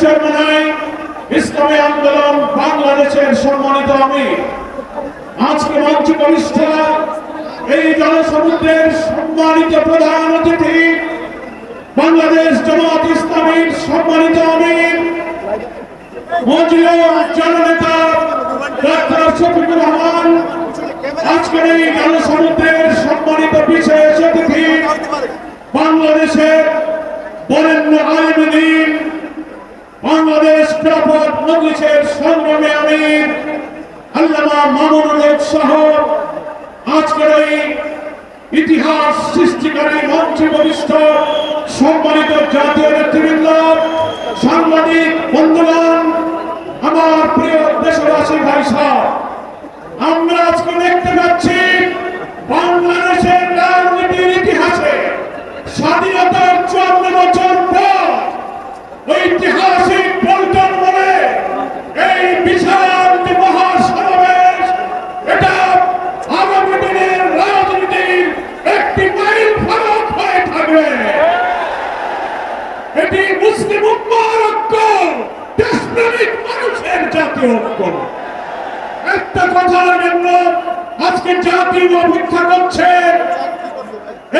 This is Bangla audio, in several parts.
চেয়ারম্যান ইসলামী আন্দোলন বাংলাদেশের সম্মানিত আমি। আজকে মঞ্চ কনিষ্ঠা এই জনসমুদ্রের সম্মানিত প্রধান অতিথি, বাংলাদেশ জামাত ইসলামীর সম্মানিত আমির মজিউর জননেতা ডাক্তার শফিকুর রহমান, আজকের এই জনসমুদ্রের সম্মানিত বিশেষ অতিথি, বাংলাদেশের বরেণ্য ক্রাফট মজলিসের সংগ্রামী আমির আল্লামা মামুনুল সহ আজকের এই ইতিহাস সৃষ্টিকারী মঞ্চে সম্মানিত জাতীয় নেতৃবৃন্দ, সাংবাদিক বন্ধুগণ ঐক্য একটা কথার জন্য আজকে জাতি অপেক্ষা করছে।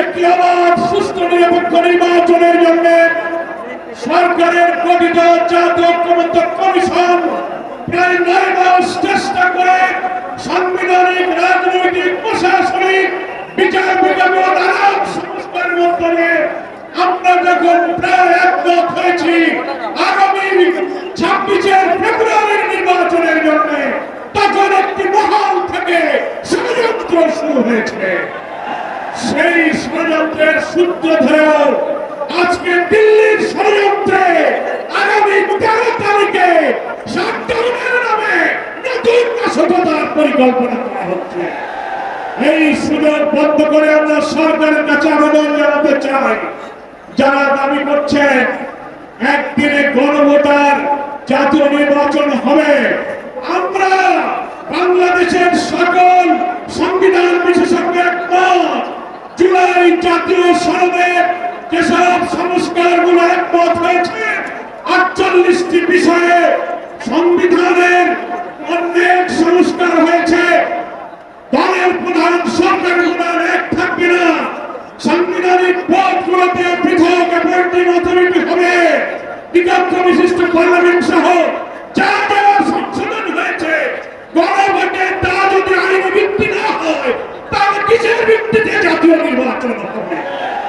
একটি অবাধ সুস্থ নিরপেক্ষ নির্বাচনের জন্য সরকারের গঠিত জাতীয় ঐক্যমত্য কমিশন প্রায় নয় মাস চেষ্টা করে সাংবিধানিক, রাজনৈতিক, প্রশাসনিক বিচার বিভাগ ও নানান সংস্কারের মধ্যে আমরা যখন প্রায় একমত হয়েছি আগামী ছাব্বিশের ফেব্রুয়ারির নির্বাচনের জন্য তখন একটি মহল থেকে ষড়যন্ত্র শুরু হয়েছে। সেই ষড়যন্ত্রের সূত্র ধরেও আজকে দিল্লির ষড়যন্ত্রে আগামী তেরো তারিখে শাটডাউনের নামে নতুন নাশকতার পরিকল্পনা করা হচ্ছে। এই সুযোগ বন্ধ করে আমরা সরকারের কাছে আবেদন জানাতে চাই। যারা দাবি করছেন, একদিনে গণভোটার জাতীয় নির্বাচন হবে। আমরা বাংলাদেশের সকল সংবিধান বিশেষজ্ঞ একমত, জুলাই জাতীয় সনদে যেসব সংস্কারগুলো একমত হয়েছে, আটচল্লিশটি বিষয়ে সংবিধানের অনেক সংস্কার হয়েছে। দলের প্রধান সরকার প্রধান এক থাকবে না। সাংবিধানিক পদগুলোতে পৃথক অ্যাপয়েন্টিং অথরিটি হবে। বিকল্প বিশিষ্ট পার্লামেন্ট সহ যা 정도 부분에